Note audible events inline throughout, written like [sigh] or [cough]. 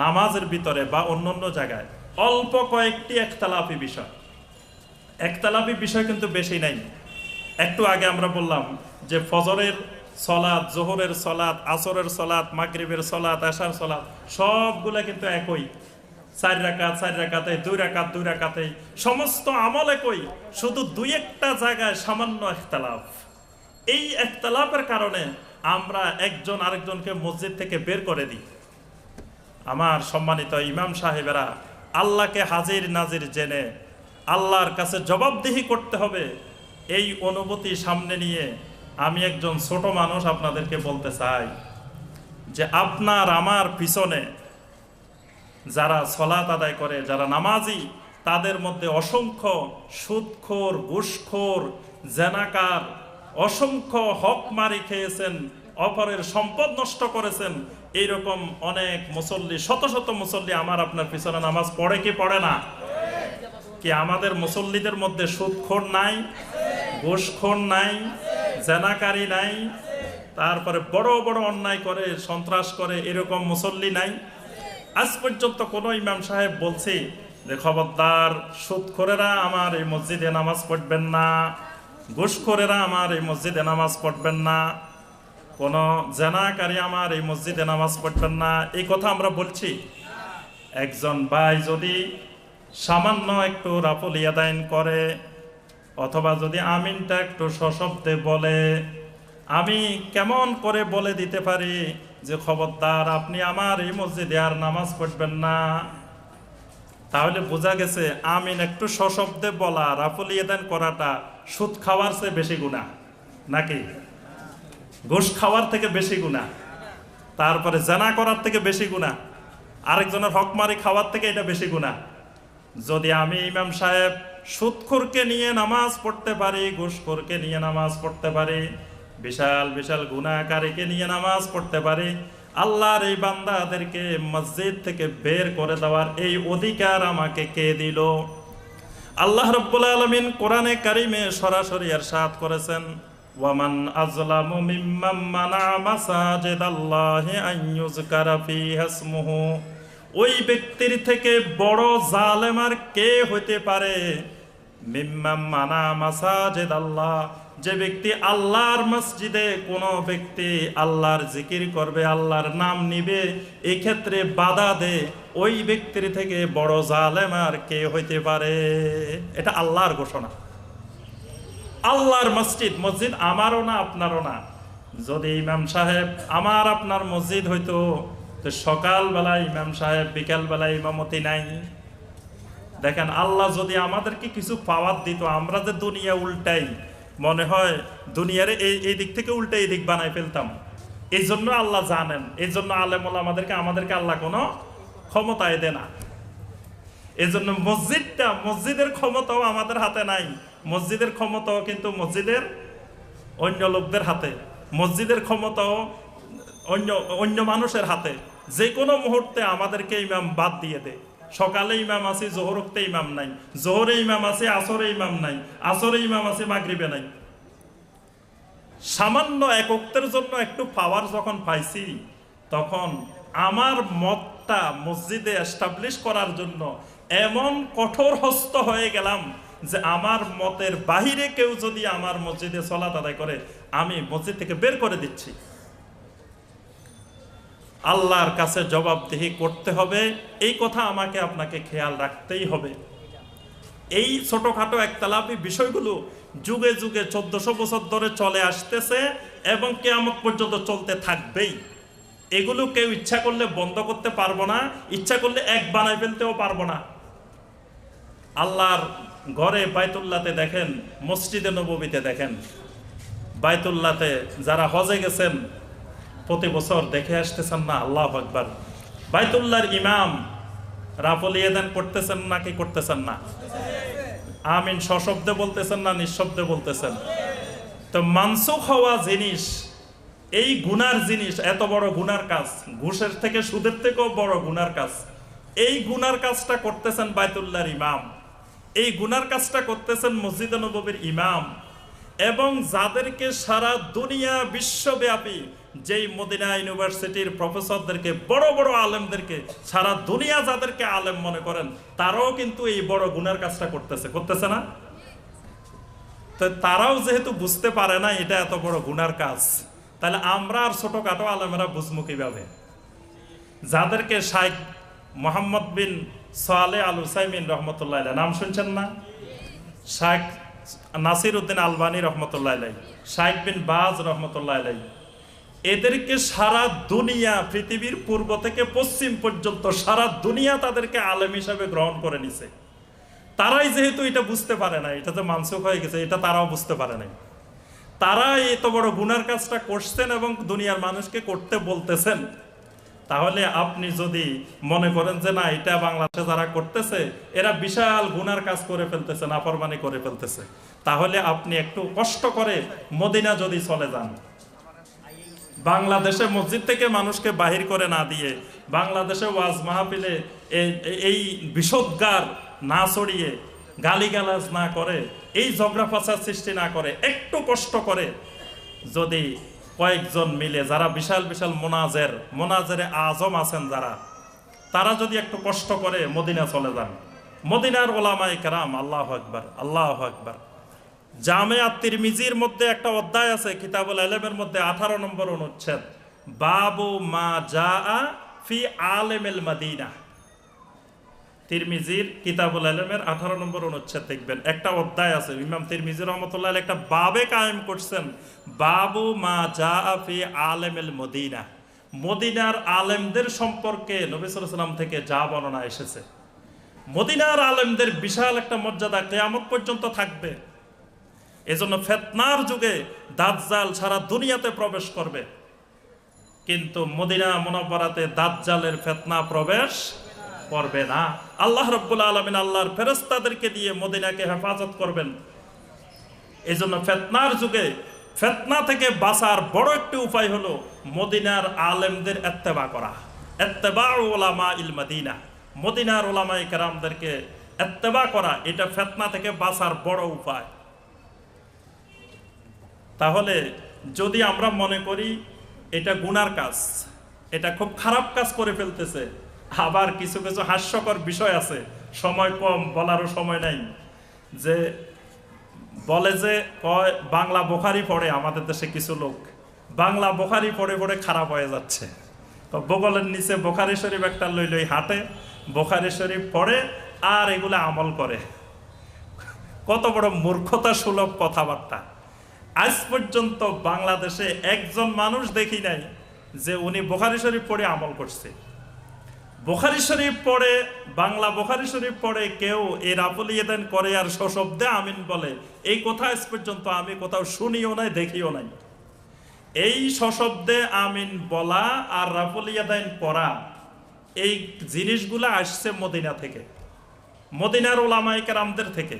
নামাজের ভিতরে বা অন্যান্য জায়গায় অল্প কয়েকটি একতলাপি বিষয়। একতলাপি বিষয় কিন্তু বেশি নাই। একটু আগে আমরা বললাম যে ফজরের সলাদ জোহরের সলাদ আসরের সলাদ মাগরিবের সলাদ আশার সলাদ সবগুলা কিন্তু একই। চার রাকাত, চার রাকাতে দুই রাকাত, দুই রাকাতে সমস্ত আমল একই, শুধু দুই একটা জায়গায় সামান্য একতলাপ এই একতলাপের কারণে আমরা একজন আরেকজনকে মসজিদ থেকে বের করে দিই। আমার সম্মানিত ইমাম সাহেবেরা, আল্লাহকে হাজির নাজির জেনে আল্লাহর কাছে জবাবদিহি করতে হবে, এই অনুভূতি সামনে নিয়ে আমি একজন ছোট মানুষ আপনাদেরকে বলতে চাই যে আপনার আমার পিছনে যারা সলাত আদায় করে, যারা নামাজি, তাদের মধ্যে অসংখ্য সুদখোর, ঘুষখোর, জেনাকার, অসংখ্য হক মারি খেয়েছেন, অপরের সম্পদ নষ্ট করেছেন এইরকম অনেক মুসল্লি, শত শত মুসল্লি আমার আপনার পিছনে নামাজ পড়ে কি পড়ে না? কি আমাদের মুসল্লিদের মধ্যে সুদখোর নাই? ঘুষখোর নাই? জেনাকারী নাই? তারপরে বড় বড় অন্যায় করে, সন্ত্রাস করে এরকম মুসল্লি নাই? আজ পর্যন্ত কোনো ইমাম সাহেব বলছে, যে খবরদার, সুদখোরেরা আমার এই মসজিদে নামাজ পড়বেন না, ঘুষখোরেরা আমার এই মসজিদে নামাজ পড়বেন না। কোনো জেনাকারী আমার এই মসজিদে নামাজ পড়বেন না। এই কথা আমরা বলছি। একজন ভাই যদি সামান্য একটু রাফল ইয়াদাইন করে, অথবা যদি আমিনটা একটু সশব্দে বলে, আমি কেমন করে বলে দিতে পারি যে, খবরদার, আপনি আমার এই মসজিদে আর নামাজ পড়বেন না? তাহলে বোঝা গেছে, আমিন একটু সশব্দে বলা, রাফল ইয়াদাইন করাটা সুদ খাওয়ার চেয়ে বেশি গুণা নাকি? ঘুষ খাওয়ার থেকে বেশি গুণা। তারপরে জানা করার থেকে বেশি গুণা। আরেকজনের হকমারি খাওয়ার থেকে এটা বেশি গুণা। যদি আমি ইমাম সাহেব সুৎখোরকে নিয়ে নামাজ পড়তে পারি ঘুষখোরকে নিয়ে নামাজ পড়তে পারি, বিশাল বিশাল গুণাকারীকে নিয়ে নামাজ পড়তে পারি, আল্লাহর এই বান্দাদেরকে মসজিদ থেকে বের করে দেওয়ার এই অধিকার আমাকে কে দিল? আল্লাহ রব্বুল আলমিন কোরআনে কারিমে সরাসরি এরশাদ করেছেন। ওয়ামান আজলামু মিম্মান মানা মাসাজিদাল্লাহি আন ইউযকারা ফিহা ইসমুহু ওই ব্যক্তির থেকে বড় জালেম আর কে হইতে পারে? মিম্মাম মানা মাসাজিদ আল্লাহ। যে ব্যক্তি আল্লাহর মসজিদে কোনো ব্যক্তি আল্লাহর জিকির করবে, আল্লাহর নাম নিবে এই ক্ষেত্রে বাধা দে। ওই ব্যক্তির থেকে বড় জালেম আর কে হইতে পারে? এটা আল্লাহর ঘোষণা। আল্লাহর মসজিদ মসজিদ আমারও না, আপনারও না। যদি ইমাম সাহেব আমার আপনার মসজিদ হইতো, তো সকালবেলা ইমাম সাহেব বিকালবেলা ইমামতি নাই। দেখেন, আল্লাহ যদি আমাদেরকে কিছু পাওয়ার দিত, আমরা যে দুনিয়া উল্টাই, মনে হয় দুনিয়ার এই এই দিক থেকে উল্টে এই দিক বানাই ফেলতাম। এই জন্য আল্লাহ জানেন, এই জন্য আলেমুল আমাদেরকে আমাদেরকে আল্লাহ কোনো ক্ষমতায় দেয় না। এই জন্য মসজিদটা, মসজিদের ক্ষমতাও আমাদের হাতে নাই। মসজিদের ক্ষমতাও কিন্তু মসজিদের অন্য লোকদের হাতে। মসজিদের ক্ষমতাও অন্য অন্য মানুষের হাতে। যে কোনো মুহূর্তে আমাদেরকে ইমাম বাদ দিয়ে দেয় সকালে ইমাম আছে জোহরতে ইমাম নাই। জোহরে ইমাম আছে আসরে ইমাম নাই। আসরে ইমাম আছে মাগরিবে নাই। সামান্য একত্বের জন্য একটু পাওয়ার যখন পাইছি, তখন আমার মতটা মসজিদে এস্টাবলিশ করার জন্য এমন কঠোর হস্ত হয়ে গেলাম যে আমার মতের বাহিরে কেউ যদি আমার মসজিদে চলাত আদায় করে, আমি মসজিদ থেকে বের করে দিচ্ছি। আল্লাহর কাছে জবাবদিহি করতে হবে, এই কথা আমাকে আপনাকে খেয়াল রাখতেই হবে। এই ছোটখাটো একতলাপি বিষয়গুলো যুগে যুগে চোদ্দশো বছর ধরে চলে আসতেছে এবং কেয়ামত পর্যন্ত চলতে থাকবেই। এগুলো কেউ ইচ্ছা করলে বন্ধ করতে পারব না, ইচ্ছা করলে এক বানায় ফেলতেও পারব না। আল্লাহর ঘরে বাইতুল্লাতে দেখেন, মসজিদে নবীতে দেখেন। বাইতুল্লাতে যারা হজে গেছেন, প্রতি বছর দেখে আসতেছেন না, আল্লাহ আকবার। বাইতুল্লাহর ইমাম রাফল ইয়েদান করতেছেন না কি করতেছেন না? আমিন সশব্দে বলতেছেন না, নিঃশব্দে বলতেছেন। তো মানসুখ হওয়া জিনিস, এই গুনার জিনিস, এত বড় গুনার কাজ, ঘুষের থেকে সুদের থেকেও বড় গুনার কাজ, এই গুনার কাজটা করতেছেন বাইতুল্লাহর ইমাম। এই গুনার কাজটা করতেছেন মসজিদ নবীর ইমাম। এবং যাদেরকে সারা দুনিয়া বিশ্বব্যাপী, যেই মদিনা ইউনিভার্সিটির প্রফেসরদেরকে, বড় বড় আলেমদেরকে, সারা দুনিয়া যাদেরকে আলেম মনে করেন, তারাও কিন্তু এই বড় গুনার কাজটা করতেছে। করতেছে না? তো তারাও যেহেতু বুঝতে পারে না এটা এত বড় গুনার কাজ, তাহলে আমরা আর ছোটখাটো আলেমেরা বুঝব কীভাবে? যাদেরকে শাইখ মোহাম্মদ বিন সোয়ালে আল হুসাইমিন রহমতুল্লাহ নাম শুনছেন না? শাইখ নাসির উদ্দিন আলবানী রহমতুল্লাহ আলাই বিন বাজ রহমতুল্লাহ আলাই এদেরকে সারা দুনিয়া, পৃথিবীর পূর্ব থেকে পশ্চিম পর্যন্ত সারা দুনিয়া তাদেরকে আলেম হিসাবে গ্রহণ করে নিছে। তারাই যেহেতু এটা বুঝতে পারে না এটা যে মানসুখ হয়ে গেছে, এটা তারাও বুঝতে পারে নাই। তারা এত বড় গুনার কাজটা করছেন এবং দুনিয়ার মানুষকে করতে বলতেছেন। তাহলে আপনি যদি মনে করেন যে না, এটা বাংলাদেশে যারা করতেছে, এরা বিশাল গুনার কাজ করে ফেলতেছে, নাফরমানি করে ফেলতেছে। তাহলে আপনি একটু কষ্ট করে মদিনা যদি চলে যান। বাংলাদেশে মসজিদ থেকে মানুষকে বাহির করে না দিয়ে, বাংলাদেশে ওয়াজ মাহফিলে এই- বিষোদ্গার না ছড়িয়ে গালিগালাজ না করে, এই ঝগড়া ফাঁসার সৃষ্টি না করে, একটু কষ্ট করে যদি কয়েকজন মিলে, যারা বিশাল বিশাল মোনাজের, মোনাজেরে আজম আছেন যারা, তারা যদি একটু কষ্ট করে মদিনা চলে যান। মদিনার ওলামাই কারাম, আল্লাহ আকবার আল্লাহ আকবার। জামেয়া মিজির মধ্যে একটা অধ্যায় আছে, কিতাবুল আলমের মধ্যে আঠারো নম্বর অনুচ্ছেদ। বাবু মা যা ফি আলেমেল মাদিনা। তিরমিজির কিতাবুল আলমের আঠারো নম্বর অনুচ্ছেদ দেখবেন। একটা অধ্যায় আছে, ইমাম তিরমিজির রহমতুল্লাহ একটা বাবে কায়েম করছেন, বাবু মা যা ফি আলেমেল মদিনা। মদিনার আলেমদের সম্পর্কে নবী সাল্লাম থেকে যা বর্ণনা এসেছে। মদিনার আলেমদের বিশাল একটা মর্যাদা কেয়ামত পর্যন্ত থাকবে। এজন্য ফেতনার যুগে দাজ্জাল সারা দুনিয়াতে প্রবেশ করবে। কিন্তু মদিনা মোনাব্বরাতে দাজ্জালের ফেতনা প্রবেশ করবে না। আল্লাহ রব্বুল আলমিন আল্লাহর ফেরেস্তাদেরকে দিয়ে মদিনাকে হেফাজত করবেন। এই জন্য ফেতনার যুগে, ফেতনা থেকে বাঁচার বড় একটি উপায় হলো মদিনার আলেমদের এত্তেবা করা। এত্তেবা ওলামা ইল মদিনা। মদিনার ওলামা কেরামদেরকে এত্তেবা করা, এটা ফেতনা থেকে বাঁচার বড় উপায়। তাহলে যদি আমরা মনে করি এটা গুনার কাজ, এটা খুব খারাপ কাজ করে ফেলতেছে আবার কিছু কিছু হাস্যকর বিষয় আছে। সময় কম, বলারও সময় নাই। যে বলে যে, কয়, বাংলা বোখারি পড়ে আমাদের দেশে কিছু লোক। বাংলা বোখারি পড়ে পড়ে খারাপ হয়ে যাচ্ছে। তো বগলের নিচে বোখারি শরীফ একটা লই লই হাঁটে, বোখারি শরীফ পড়ে আর এগুলো আমল করে। কত বড় মূর্খতা সুলভ কথাবার্তা। আজ পর্যন্ত বাংলাদেশে একজন মানুষ দেখি নাই যে উনি বোখারি শরীফ পড়ে আমল করছে। বোখারি শরীফ পড়ে, বাংলা বোখারি শরীফ পড়ে, কেউ এই রাফলিয়েদান করে আর সশব্দে আমিন বলে, এই কথা আজ পর্যন্ত আমি কোথাও শুনিও নাই, দেখিও নাই। এই সশব্দে আমিন বলা আর রাফলিয়াদাইন পড়া, এই জিনিসগুলো আসছে মদিনা থেকে, মদিনার ওলামাইকার আমদের থেকে।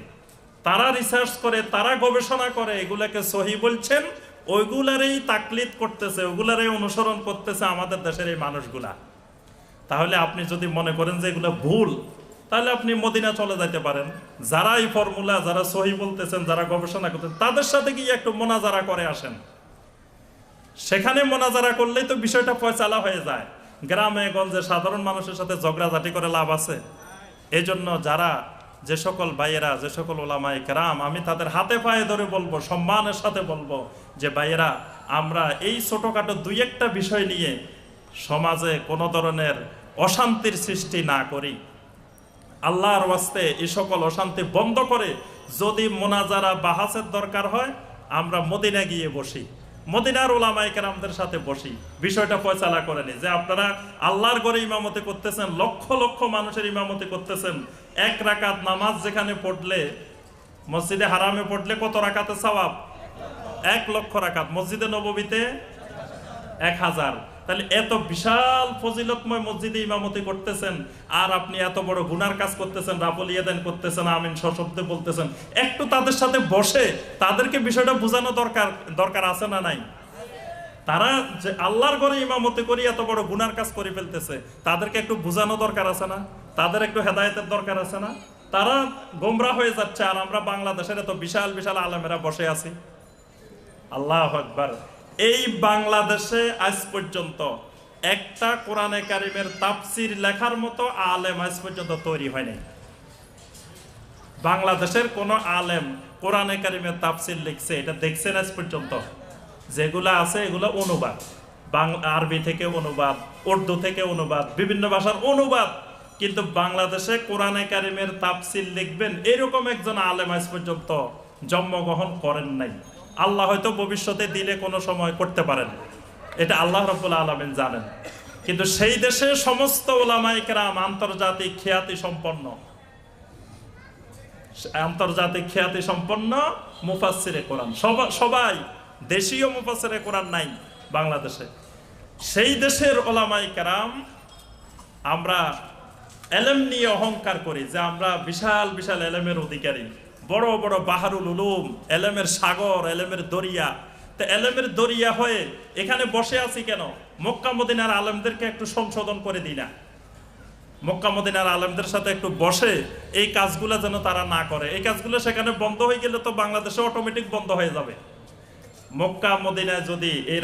তারা রিসার্চ করে, তারা গবেষণা করে, এগুলাকে সহি বলছেন, ওইগুলারই তাকলিদ করতেছে, ওগুলারই অনুসরণ করতেছে আমাদের দেশের এই মানুষগুলা। তাহলে আপনি যদি মনে করেন যে এগুলো ভুল, তাহলে আপনি মদিনা চলে যাইতে পারেন। যারা এই ফর্মুলা, যারা সহি বলতেছেন, যারা গবেষণা করতেন তাদের সাথে গিয়ে একটু মোনাজারা করে আসেন। সেখানে মোনাজারা করলেই তো বিষয়টা ফয়সালা হয়ে যায়। গ্রামে, গঞ্জে সাধারণ মানুষের সাথে ঝগড়াঝাটি করে লাভ আছে। এই জন্য যারা যে সকল ভাইয়েরা, যে সকল ওলামাই কেরাম, আমি তাদের হাতে পায়ে ধরে বলব, সম্মানের সাথে বলব যে, ভাইয়েরা, আমরা এই ছোটোখাটো দুই একটা বিষয় নিয়ে সমাজে কোনো ধরনের অশান্তির সৃষ্টি না করি। আল্লাহর ওয়াস্তে এই সকল অশান্তি বন্ধ করে যদি মোনাজারা বাহাসের দরকার হয়, আমরা মদিনা গিয়ে বসি। মদিনার ওলামাই আমাদের সাথে বসি। বিষয়টা ফয়সালা করে নি যে আপনারা আল্লাহর ঘরে ইমামতি করতেছেন, লক্ষ লক্ষ মানুষের ইমামতি করতেছেন। এক রাকাত নামাজ যেখানে পড়লে, মসজিদে হারামে পড়লে কত রাকাতে সওয়াব? এক লক্ষ রাকাত। মসজিদে নববীতে এক হাজার। তাহলে এত বিশাল ফজিলতময় মসজিদে ইমামতি করতেছেন, আর আপনি এত বড় গুনার কাজ করতেছেন, রাফল ইয়াদান করতেছেন, আমিন সশব্দে বলতেছেন, একটু তাদের সাথে বসে তাদেরকে বিষয়টা বোঝানো দরকার দরকার আছে না নাই? তারা যে আল্লাহর ঘরে ইমামতি করি, এত বড় গুনার কাজ করে ফেলতেছে, তাদেরকে একটু বোঝানো দরকার আছে না? তাদের একটু হেদায়তের দরকার আছে না? তারা গোমরা হয়ে যাচ্ছে, আর আমরা বাংলাদেশের এত বিশাল বিশাল আলমেরা বসে আছি। আল্লাহ আকবার। এই বাংলাদেশে আজ পর্যন্ত একটা কোরআনে কারিমের তাপসির লেখার মতো আলেম আজ পর্যন্ত তৈরি হয়নি বাংলাদেশের কোন আলেম কোরআনে কারিমের তাফসির লিখছে, এটা দেখছেন আজ পর্যন্ত। যেগুলো আছে এগুলো অনুবাদ। বাংলা আরবি থেকে অনুবাদ, উর্দু থেকে অনুবাদ, বিভিন্ন ভাষার অনুবাদ। কিন্তু বাংলাদেশে কোরআনে কারিমের তাফসির লিখবেন এরকম একজন আলেম আজ পর্যন্ত জন্মগ্রহণ করেন নাই। আল্লাহ হয়তো ভবিষ্যতে দিলে কোনো সময় করতে পারেন। এটা আল্লাহ রব্বুল আলমিন জানেন। কিন্তু সেই দেশে সমস্ত ওলামাইকেরাম আন্তর্জাতিক খ্যাতি সম্পন্ন। আন্তর্জাতিক খ্যাতি সম্পন্ন মুফাসিরে কোরআন। সবা- সবাই দেশীয় মুফাসিরে কোরআন নাই বাংলাদেশে। সেই দেশের ওলামাই কারাম আমরা এলেম নিয়ে অহংকার করি যে আমরা বিশাল বিশাল এলেমের অধিকারী। বড় বড় বাহারুল উলুম, এলেমের সাগর, এলেমের দরিয়া। তো এলেমের দরিয়া হয়ে এখানে বসে আছি কেন? মক্কা মদিনার আলেমদেরকে একটু সংশোধন করে দিই না। মক্কা মদিনার আলেমদের সাথে একটু বসে এই কাজগুলো যেন তারা না করে। এই কাজগুলো সেখানে বন্ধ হয়ে গেলে তো বাংলাদেশে অটোমেটিক বন্ধ হয়ে যাবে। মক্কা মদিনায় যদি এই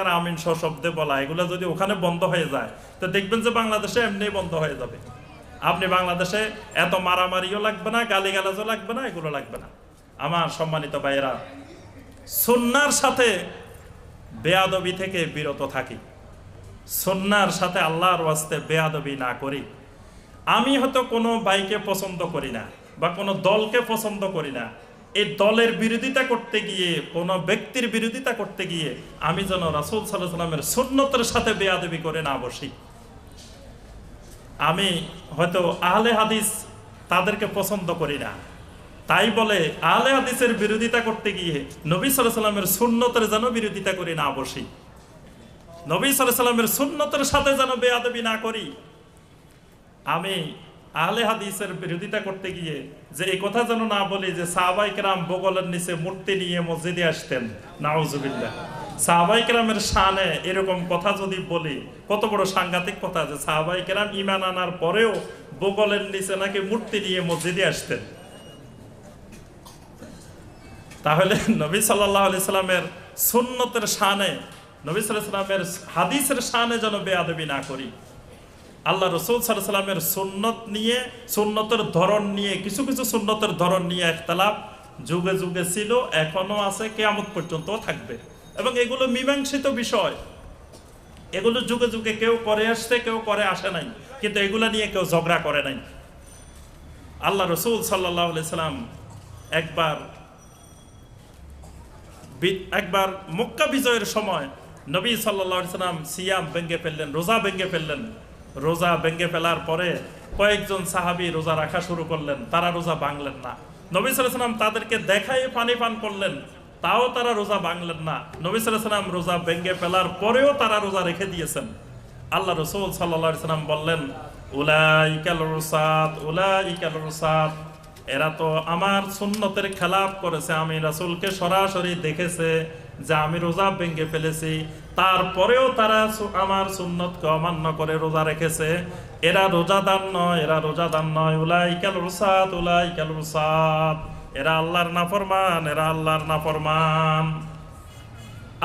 আর আমিন সহ শব্দে বলা, এগুলো যদি ওখানে বন্ধ হয়ে যায়, তো দেখবেন যে বাংলাদেশে এমনি বন্ধ হয়ে যাবে। আপনি বাংলাদেশে এত মারামারিও লাগবে না, গালিগালাজও লাগবে না, এগুলো লাগবে না। আমার সম্মানিত ভাইয়েরা, সুন্নার সাথে বেয়াদবি থেকে বিরত থাকি। সন্ন্যার সাথে আল্লাহর ওয়াস্তে বেয়াদবি না করি। আমি হয়তো কোনো বাইকে পছন্দ করি না বা কোনো দলকে পছন্দ করি না। এই দলের বিরোধিতা করতে গিয়ে, কোনো ব্যক্তির বিরোধিতা করতে গিয়ে আমি যেন রাসুল সাল্লাহ সাল্লামের সুন্নতের সাথে বেয়াদবি করে না বসি। আমি হয়তো আহলে হাদিস তাদেরকে পছন্দ করি না। তাই বলে আহলে হাদিসের বিরোধিতা করতে গিয়ে নবী সাল্লাহ সাল্লামের সুন্নতের যেন বিরোধিতা করি না বসি। নবী সাল্লামের সুন্নতের সাথে যেন বেয়াদবি না করি। আমি আহলে হাদিসের বিরোধিতা করতে গিয়ে যে এই কথা যেন না বলি যে সাহাবাই কেরাম বগলের নিচে মূর্তি নিয়ে মসজিদে আসতেন। নাউজুবিল্লাহ। সাহাবাই কেরামের শানে এরকম কথা যদি বলি, কত বড় সাংঘাতিক কথা যে সাহাবাই কেরাম ইমান আনার পরেও বগলের নিচে নাকি মূর্তি নিয়ে মসজিদে আসতেন। তাহলে নবী সাল্লাহ আলি সাল্লামের সুন্নতের শানে, নবী সাল্লামের হাদিসের শানে যেন বেয়াদবি না করি। আল্লাহ রসুল সাল্লামের সুন্নত নিয়ে, সুন্নতের ধরন নিয়ে, কিছু কিছু সুন্নতের ধরন নিয়ে একতলাপ যুগে যুগে ছিল, এখনও আছে, কেয়ামত পর্যন্ত থাকবে। এবং এগুলো মীমাংসিত বিষয়। এগুলো যুগে যুগে কেউ করে আসছে, কেউ করে আসে নাই। কিন্তু এগুলো নিয়ে কেউ ঝগড়া করে নাই। আল্লাহ রসুল সাল্লাহ সাল্লাম একবার একবার মক্কা বিজয়ের সময় নবী সাল্লা সাল্লাম সিয়াম ভেঙ্গে ফেললেন, রোজা ভেঙ্গে ফেললেন। রোজা ভেঙ্গে ফেলার পরে কয়েকজন সাহাবি রোজা রাখা শুরু করলেন, তারা রোজা ভাঙলেন না। নবী সাল্লাহ সাল্লাম তাদেরকে দেখাই পানি পান করলেন। তাও তারা রোজা ভাঙলেন না। নবী সাল্লাম রোজা ভেঙ্গে ফেলার পরেও তারা রোজা রেখে দিয়েছেন। আল্লাহ রসুল সাল্লা সাল্লাম বললেন উলাই কাল রুসাদ উলাই এরা তো আমার সুন্নতের খেলাপ করেছে, আমি রাসুলকে সরাসরি দেখেছে যে আমি রোজা ভেঙে ফেলেছি। তারপরেও তারা আমার সুন্নতকে অমান্য করে রোজা রেখেছে। এরা রোজাদার নয়, এরা রোজাদার নয়। উলাই কেন রুসাদ উলাই কেন রুসাদ এরা আল্লাহর নাফরমান, এরা আল্লাহর নাফরমান।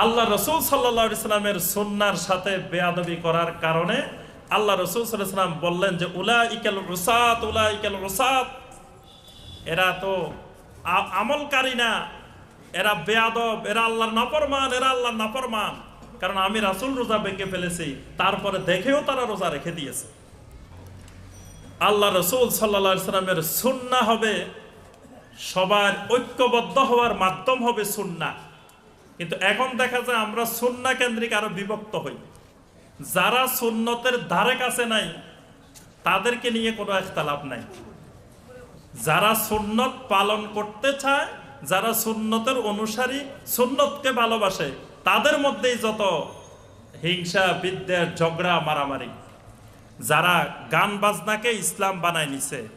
আল্লাহ রসুল সাল্লাহ ইসলামের সুন্নার সাথে বেয়াদবি করার কারণে আল্লাহ রসুল সাল্লাহ ইসলাম বললেন যে উলা ইকেল রুসাদ উলা ইকেল রুসাদ এরা তো আমলকারী না। এরা বেয়াদব, এরা আল্লাহর নাফরমান, এরা আল্লাহর নাফরমান। কারণ আমি রাসুল রোজা ভেঙে ফেলেছি, তারপরে দেখেও তারা রোজা রেখে দিয়েছে। আল্লাহ রসুল সাল্লা সাল্লামের সুন্না হবে সবার ঐক্যবদ্ধ হওয়ার মাধ্যম হবে সুন্না। কিন্তু এখন দেখা যায় আমরা সুন্না কেন্দ্রিক আরও বিভক্ত হই। যারা সুন্নতের ধারে কাছে নাই, তাদেরকে নিয়ে কোনো একতালাপ নাই। যারা সুন্নত পালন করতে চায়, যারা সুন্নতের অনুসারী সুন্নতকে ভালোবাসে, তাদের মধ্যেই যত হিংসা, বিদ্বেষ, ঝগড়া, মারামারি, যারা গান বাজনাকে ইসলাম বানায় নিছে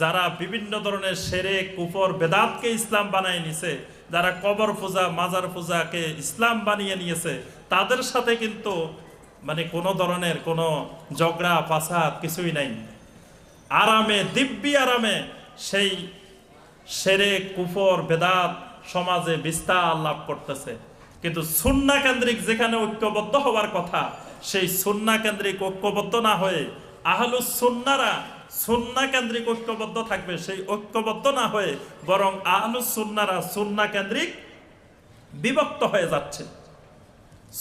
যারা বিভিন্ন ধরনের সেরে, কুফর, বেদাতকে ইসলাম বানায় নিছে, যারা কবর পূজা, মাজার পূজাকে ইসলাম বানিয়ে নিয়েছে, তাদের সাথে কিন্তু মানে কোনো ধরনের কোনো ঝগড়া, ফাসাদ কিছুই নাই। আরামে, দিব্যি আরামে সেই সেরে, কুফর, বেদাত সমাজে বিস্তার লাভ করতেছে। কিন্তু সুন্না কেন্দ্রিক যেখানে ঐক্যবদ্ধ হওয়ার কথা, সেই সুন্না কেন্দ্রিক ঐক্যবদ্ধ না হয়ে আহলুস সুন্নারা সুন্না কেন্দ্রিক ঐক্যবদ্ধ থাকবে। সেই ঐক্যবদ্ধ না হয়ে বরং আহলুস সুন্নারা সুন্না কেন্দ্রিক বিভক্ত হয়ে যাচ্ছে।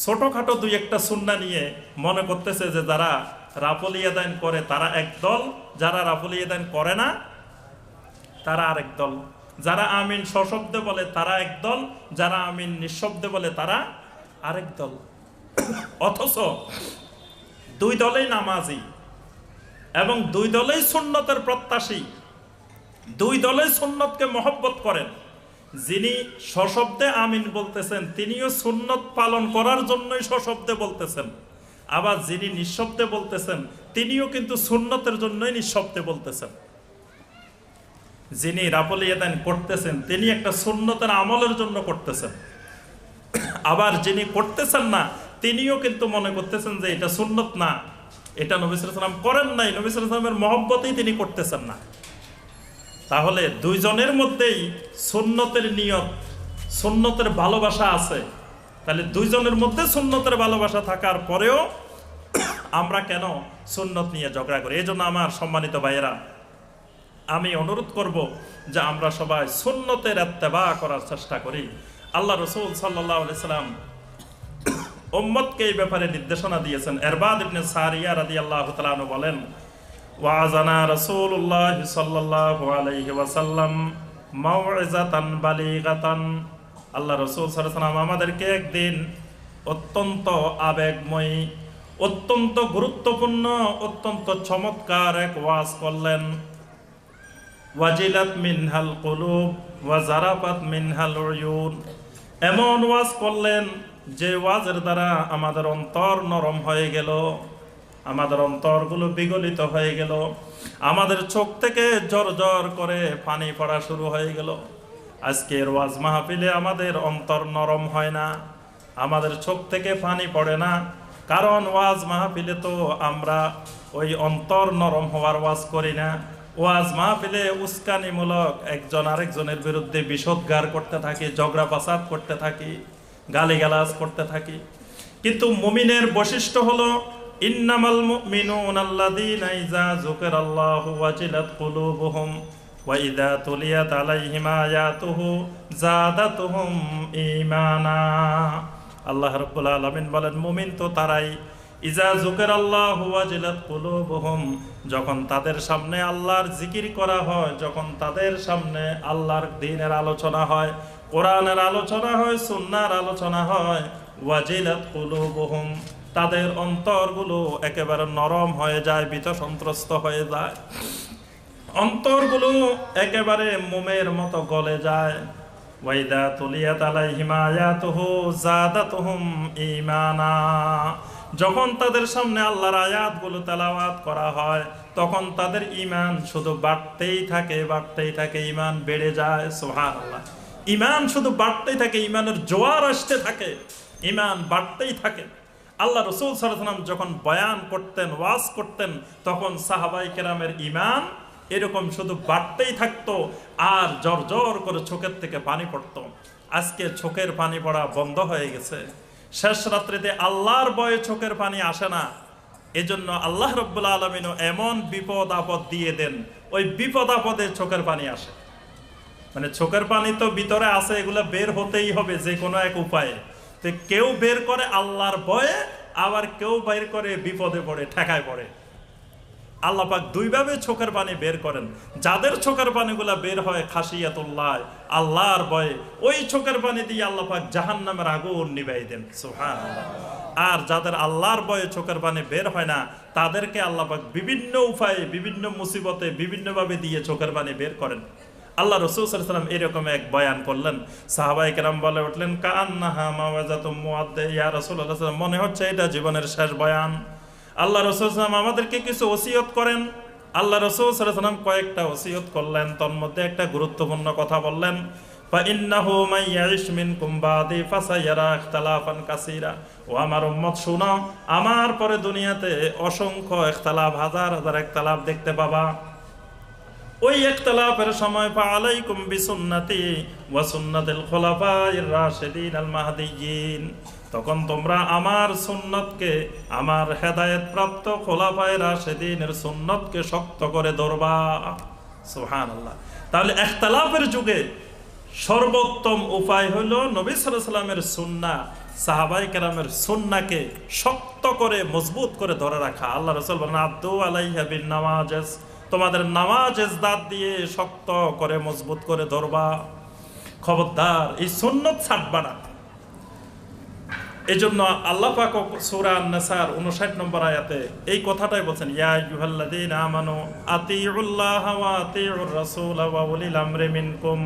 ছোটখাটো দুই একটা সুন্না নিয়ে মনে করতেছে যে যারা রাফলিয়াদান করে, তারা এক দল। যারা রাফলিয়াদান করে না, তারা আরেক দল। যারা আমিন সশব্দে বলে, তারা এক দল। যারা আমিন নিঃশব্দে বলে, তারা আরেক দল। অথচ দুই দলেই নামাজি। এবং দুই দলেই সুন্নতের প্রত্যাশী। দুই দলেই সুন্নতকে মহব্বত করেন। যিনি সশব্দে আমিন বলতেছেন, তিনিও সুন্নত পালন করার জন্যই সশব্দে বলতেছেন। আবার যিনি নিঃশব্দে বলতেছেন, তিনিও কিন্তু সুন্নতের জন্যই নিঃশব্দে বলতেছেন। যিনি রাবলিয়াদান করতেছেন, তিনি একটা সুন্নতের আমলের জন্য করতেছেন। আবার যিনি করতেছেন না, তিনিও কিন্তু মনে করতেছেন যে এটা সুন্নত না। এটা নবিসাম করেন নাই। নবিসামের মহব্বতেই তিনি করতেছেন না। তাহলে দুইজনের মধ্যেই সুন্নতের নিয়ত, সুন্নতের ভালোবাসা আছে। তাহলে দুইজনের মধ্যে সুন্নতের ভালোবাসা থাকার পরেও [coughs] আমরা কেন সুন্নত নিয়ে ঝগড়া করি? এই জন্য আমার সম্মানিত ভাইয়েরা, আমি অনুরোধ করব যে আমরা সবাই সুন্নতের এত্তেবা করার চেষ্টা করি। আল্লাহ রসুল সাল্লাহ সাল্লাম ওম্মদকে এই ব্যাপারে নির্দেশনা দিয়েছেন। এরবাদ ইবনে সারিয়া রাদিয়াল্লাহু তাআলা বলেন ওয়াজানা রাসূলুল্লাহ সাল্লাল্লাহু আলাইহি ওয়াসাল্লাম মাউইজাতান বালিগাতান। আল্লাহ রাসূল সাল্লাল্লাহু আমাদেরকে একদিন অত্যন্ত আবেগময়ী, অত্যন্ত গুরুত্বপূর্ণ, অত্যন্ত চমৎকার এক ওয়াজ করলেন। ওয়াজিলাত মিনহাল কুলুব ওয়া জারাফাত মিনহাল উয়ুন। এমন ওয়াজ করলেন যে ওয়াজের দ্বারা আমাদের অন্তর নরম হয়ে গেল, আমাদের অন্তরগুলো বিগলিত হয়ে গেল, আমাদের চোখ থেকে জর জর করে পানি পড়া শুরু হয়ে গেল। আজকের ওয়াজ মাহফিলে আমাদের অন্তর নরম হয় না, আমাদের চোখ থেকে পানি পড়ে না, কারণ ওয়াজ মাহফিলে তো আমরা ওই অন্তর নরম হওয়ার ওয়াজ করি না। ওয়াজ মাহফিলে উস্কানিমূলক একজন আরেকজনের বিরুদ্ধে বিষোদ্গার করতে থাকি ঝগড়া পাসাদ করতে থাকি। গালিগালাজ করতে থাকি। কিন্তু মুমিনের বৈশিষ্ট্য হলো, ইন্নামাল মুমিনুন আল্লাযীনা ইযা যুকিরাল্লাহু ওয়াজিলাত কুলুবুহুম ওয়া ইযা তুলিয়াত আলাইহিম আয়াতুহু যাদাতুহুম ঈমানা। আল্লাহ রাব্বুল আলামিন বলেন, মুমিন তো তারাই ইজা জুকের আল্লাহ ওয়াজিলাত কুলুবুহুম, যখন তাদের সামনে আল্লাহর জিকির করা হয়, যখন তাদের সামনে আল্লাহর দিনের আলোচনা হয় কোরআনের আলোচনা হয় সুন্নার আলোচনা হয়। ওয়াজিলাত কুলুবুহুম। তাদের অন্তরগুলো একেবারে নরম হয়ে যায় সন্ত্রস্ত হয়ে যায়। অন্তরগুলো একেবারে মোমের মতো গলে যায়। ওয়াইদা তুলিয়াত আলাইহিম আয়াতুহু জাদাতুহুম ঈমানা। যখন তাদের সামনে আল্লাহর আয়াতগুলো তেলাওয়াত করা হয়, তখন তাদের ইমান শুধু বাড়তেই থাকে বাড়তেই থাকে ইমান বেড়ে যায়। সুবহানাল্লাহ। ইমান শুধু বাড়তেই থাকে, ইমানের জোয়ার আসতে থাকে, ইমান বাড়তেই থাকে। আল্লাহ রসুল সাল্লাম যখন বয়ান করতেন, ওয়াজ করতেন, তখন সাহাবাই কেরামের ইমান এরকম শুধু বাড়তেই থাকতো আর জর জর করে চোখের থেকে পানি পড়তো। আজকে চোখের পানি পড়া বন্ধ হয়ে গেছে। শেষ রাত্রিতে আল্লাহর বয়ে চোখের পানি আসে না। এজন্য আল্লাহ রব্বুল্লা আলমিনও এমন বিপদ আপদ দিয়ে দেন, ওই বিপদ আপদে চোখের পানি আসে। মানে চোখের পানি তো ভিতরে আছে, এগুলো বের হতেই হবে যে কোনো এক উপায়ে। তো কেউ বের করে আল্লাহর ভয়ে, আবার কেউ বের করে বিপদে পড়ে, ঠেকায় পড়ে। আল্লাপাক দুইভাবে চোখের পানি বের করেন। যাদের চোখের পানিগুলা বের হয় খাসিয়াতুল্লাহ, আল্লাহর ভয়ে, ওই চোখের পানি দিয়ে আল্লাপাক জাহান নামের আগুন নিবাই দেন। সুহান আর যাদের আল্লাহর ভয়ে চোখের পানি বের হয় না, তাদেরকে আল্লাপাক বিভিন্ন উপায়ে, বিভিন্ন মুসিবতে বিভিন্নভাবে দিয়ে চোখের পানি বের করেন। আল্লাহ রসুলাম এরকম এক বয়ান করলেন। সাহাবাই কেরাম বলে উঠলেন কান্নাহা রসুল মনে হচ্ছে এটা জীবনের শেষ বয়ান। আল্লাহ রসুলাম আমাদেরকে কিছু ওসিয়ত করেন। আল্লাহ রসুল সাল্লাম কয়েকটা ওসিয়ত করলেন, তন্মধ্যে একটা গুরুত্বপূর্ণ কথা বললেন। আমার আমার পরে দুনিয়াতে অসংখ্য একতালাপ হাজার হাজার একতালাপ দেখতে পাবা। ওই ইখতিলাফের সময় ফালাইকুম বিসুন্নতি ওয়া সুন্নাতিল রাশিদিন আল মাহদিয়িন। তখন তোমরা আমার সুন্নতকে, আমার হেদায়েত প্রাপ্ত খোলাফায়ে রাশিদিনের সুন্নতকে শক্ত করে ধরবা। সুবহানাল্লাহ। তাহলে ইখতিলাফের যুগে সর্বোত্তম উপায় হলো নবী সাল্লামের সুন্না সাহাবাই কেরামের সুন্নাকে শক্ত করে, মজবুত করে ধরে রাখা। আল্লাহ রসুল আব্দু আলাইহা বিন নামাজেস। তোমাদের নামাজ দাঁত দিয়ে শক্ত করে, মজবুত করে ধরবা। খবরদার, এই সুন্নত ছাড়বা না এই জন্য আল্লাহ পাক সূরা আন-নাসার 59 নম্বর আয়াতে এই কথাটাই বলছেন, ইয়া আইয়ুহাল্লাযীনা আমানু আতিউল্লাহ ওয়া আতিউর রাসূল ওয়া উলিল আমরি মিনকুম।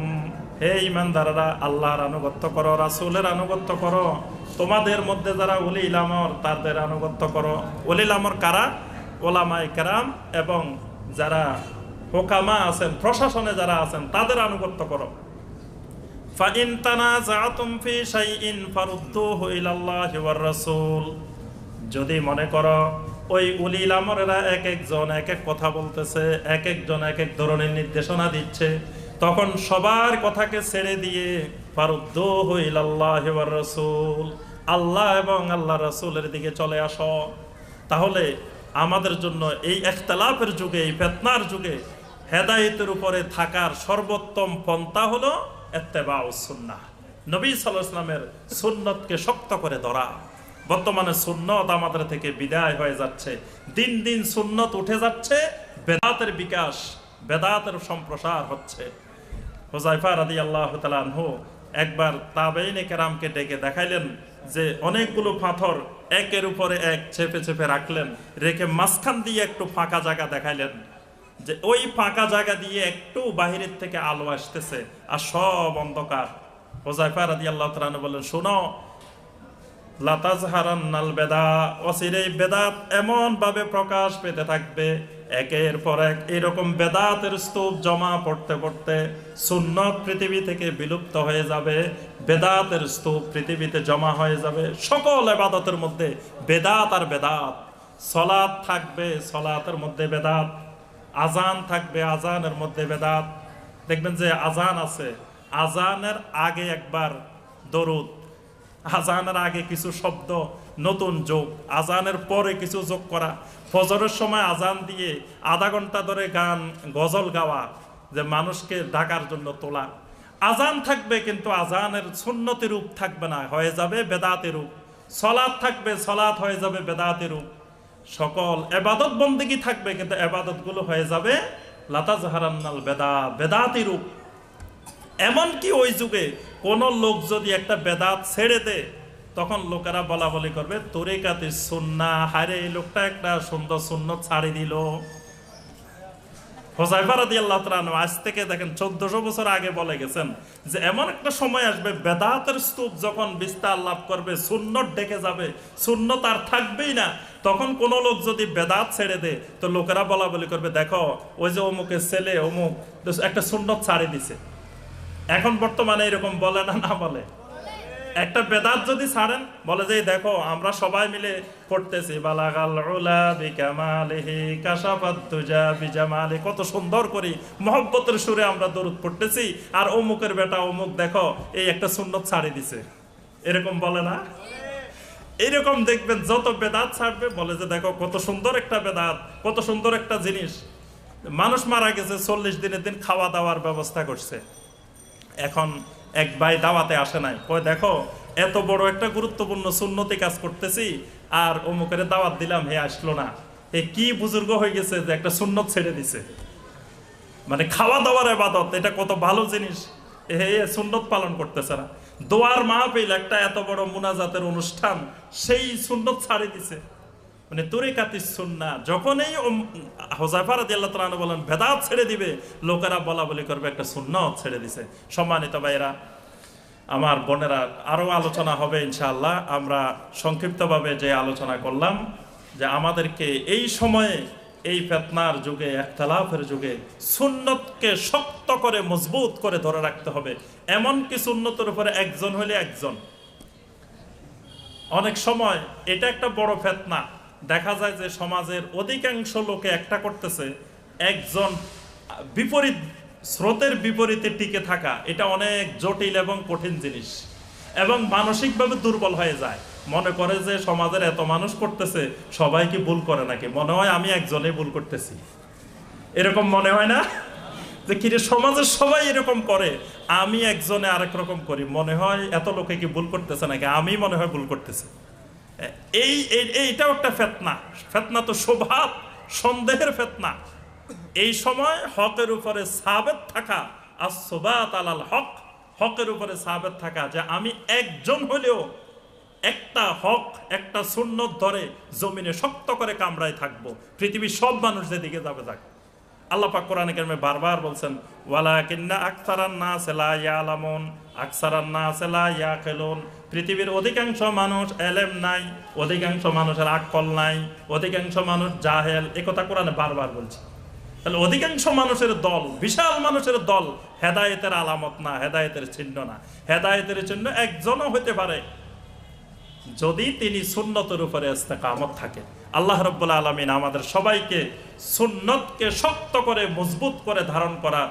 হে ঈমানদাররা, আল্লাহর আনুগত্য করো, রাসূলের আনুগত্য করো। তোমাদের মধ্যে যারা উলিল আমর, তাদের আনুগত্য করো। উলিল আমর কারা? ওলামায়ে কেরাম এবং যারা হোকামা আছেন, প্রশাসনে যারা আছেন, তাদের আনুগত্য করো। যদি মনে করো, ওই উলিল আমরেরা এক একজন এক এক কথা বলতেছে, এক একজন এক এক ধরনের নির্দেশনা দিচ্ছে, তখন সবার কথাকে ছেড়ে দিয়ে রসুল, আল্লাহ এবং আল্লাহ রসুলের দিকে চলে আসো। তাহলে আমাদের জন্য এই ইখতিলাফের যুগে, এই ফিতনার যুগে হেদায়েতের উপরে থাকার সর্বোত্তম পন্থা হলো এত্তেবাউ সুন্নাহ। নবী আলাইহি সুন্নতকে শক্ত করে ধরা। বর্তমানে সুন্নত আমাদের থেকে বিদায় হয়ে যাচ্ছে। দিন দিন সুন্নত উঠে যাচ্ছে, বেদাতের বিকাশ, বেদাতের সম্প্রসার হচ্ছে। হোজাইফা রাদি আল্লাহ একবার তাবেইনে কেরামকে ডেকে দেখাইলেন যে অনেকগুলো পাথর একের উপরে এক চেপে চেপে রাখলেন, রেখে মাঝখান দিয়ে একটু ফাঁকা জায়গা দেখাইলেন, যে ওই ফাঁকা জায়গা দিয়ে একটু বাহিরের থেকে আলো আসতেছে আর সব অন্ধকার। হোজাইফা রাদি আল্লাহ তালানহু বললেন, শোনো, লাতাজহারান্নাল বেদা অচিরেই বেদাত এমন ভাবে প্রকাশ পেতে থাকবে, একের পর এক এরকম বেদাতের স্তূপ জমা পড়তে পড়তে সুন্নত পৃথিবী থেকে বিলুপ্ত হয়ে যাবে বেদাতের স্তূপ, পৃথিবীতে জমা হয়ে যাবে সকল এবাদতের মধ্যে বেদাত আর বেদাত। সলাৎ থাকবে, সলাতের মধ্যে বেদাত। আজান থাকবে আজানের মধ্যে বেদাত। দেখবেন যে আজান আছে। আজানের আগে একবার দরুদ আজানের আগে কিছু শব্দ, নতুন যোগ আজানের পরে কিছু যোগ করা। ফজরের সময় আজান দিয়ে আধা ঘণ্টা ধরে গান, গজল গাওয়া, যে মানুষকে ডাকার জন্য তোলা। আজান থাকবে কিন্তু আজানের সুন্নতি রূপ থাকবে না, হয়ে যাবে বেদাতে রূপ। সলাদ থাকবে সলাদ হয়ে যাবে বেদাতে রূপ। সকল এবাদত বন্দিগি থাকবে কিন্তু এবাদতগুলো হয়ে যাবে লাতা জাহারান্নাল বেদা, বেদাতি রূপ। এমনকি ওই যুগে কোন লোক যদি একটা বেদাত ছেড়ে দে, তখন লোকেরা বলা বলি করবে তোরে কাতে সুন্না হারে এই লোকটা একটা সুন্দর শূন্য ছাড়ি দিল। হোসাইফা রাদি আল্লাহ তাআলা আজ থেকে দেখেন চোদ্দশো বছর আগে বলে গেছেন যে এমন একটা সময় আসবে, বেদাতের স্তূপ যখন বিস্তার লাভ করবে, সুন্নত ডেকে যাবে, সুন্নত আর থাকবেই না। তখন কোন লোক যদি বেদাত ছেড়ে দে তো লোকেরা বলা বলি করবে, দেখো, ওই যে অমুকের ছেলে, অমুক, একটা সুন্নত ছাড়ি দিছে। এখন বর্তমানে এরকম বলে না না বলে। একটা বেদাত যদি ছাড়েন, বলে যে দেখো, আমরা সবাই মিলে পড়তেছি বালাগাল কত সুন্দর করে, মহব্বতের সুরে আমরা দরুদ পড়তেছি। আর অমুকের বেটা অমুক, দেখো, এই একটা সুন্নত ছাড়ি দিছে। এরকম বলে না? এরকম দেখবেন, যত বেদাত ছাড়বে, বলে যে, দেখো, কত সুন্দর একটা বেদাত, কত সুন্দর একটা জিনিস। মানুষ মারা গেছে, চল্লিশ দিনের দিন খাওয়া দাওয়ার ব্যবস্থা করছে। এখন এক ভাই দাওয়াতে আসে নাই। কয়, দেখো, এত বড় একটা গুরুত্বপূর্ণ সুন্নতি কাজ করতেছি আর অমুকের দাওয়াত দিলাম, হে আসলো না। এ কি বুজুর্গ হয়ে গেছে যে একটা সুন্নত ছেড়ে দিছে। মানে খাওয়া দাওয়ার আবাদত, এটা কত ভালো জিনিস। হে সুন্নত পালন করতেছে না। দোয়ার মাহফিল একটা এত বড় মুনাজাতের অনুষ্ঠান, সেই সুন্নত ছাড়ে দিছে। মানে তোরে কাতিস সুন্না, যখনই হোজাফা রাদিয়াল্লাহু তাআলা বলেন ভেদাত ছেড়ে দিবে, লোকেরা বলা বলি করবে, একটা সুন্নত ছেড়ে দিছে। সম্মানিত ভাইরা আমার বোনেরা, আরও আলোচনা হবে ইনশাআল্লাহ। আমরা সংক্ষিপ্তভাবে যে আলোচনা করলাম, যে আমাদেরকে এই সময়ে, এই ফেতনার যুগে একতলাফের যুগে সুন্নতকে শক্ত করে, মজবুত করে ধরে রাখতে হবে। এমনকি সুন্নতের উপরে একজন হলে একজন? অনেক সময় এটা একটা বড় ফেতনা। দেখা যায় যে সমাজের অধিকাংশ লোকে একটা করতেছে, একজন বিপরীত স্রোতের বিপরীতে টিকে থাকা, এটা অনেক জটিল এবং কঠিন জিনিস এবং মানসিকভাবে দুর্বল হয়ে যায়। মনে করে যে সমাজের এত মানুষ করতেছে, সবাই কি ভুল করে নাকি? মনে হয় আমি একজনে ভুল করতেছি। এরকম মনে হয় না? যে কিরে, সমাজের সবাই এরকম করে, আমি একজনে আরেক রকম করি। মনে হয় এত লোকে কি ভুল করতেছে নাকি? আমি মনে হয় ভুল করতেছি। এই, এই- এইটাও একটা ফেতনা। ফেতনা তো স্বভাব, সন্দেহের ফেতনা। এই সময় হকের উপরে সাবেত থাকা আর সোবাত আলাল হক, হকের উপরে সাবেত থাকা যে আমি একজন হলেও একটা হক, একটা সুন্নত ধরে জমিনে শক্ত করে কামড়ায় থাকব। পৃথিবীর সব মানুষ যেদিকে যাবে, যাক। আল্লাহ পাক কোরআনে কারিমে বারবার বলছেন ওয়ালা কিন্না আকসারান না সেলা ইয়ালামুন, আকসারান না সেলা ইয়াকিলুন। পৃথিবীর অধিকাংশ মানুষ এলেম নাই, অধিকাংশ মানুষের আকল নাই, অধিকাংশ মানুষ জাহেল, এ কথা কোরআনে বারবার বলছে। তাহলে অধিকাংশ মানুষের দল, বিশাল মানুষের দল হেদায়েতের আলামত না, হেদায়েতের চিহ্ন না। হেদায়েতের চিহ্ন একজনও হইতে পারে যদি তিনি সুন্নতের উপরে ইস্তেকামত থাকে আল্লাহ রব্বুল আলমিন আমাদের সবাইকে সুন্নতকে শক্ত করে, মজবুত করে ধারণ করা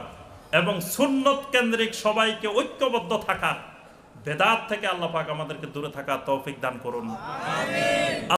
এবং সুন্নত কেন্দ্রিক সবাইকে ঐক্যবদ্ধ থাকা, বেদাত থেকে আল্লাহ পাক আমাদেরকে দূরে থাকা তৌফিক দান করুন।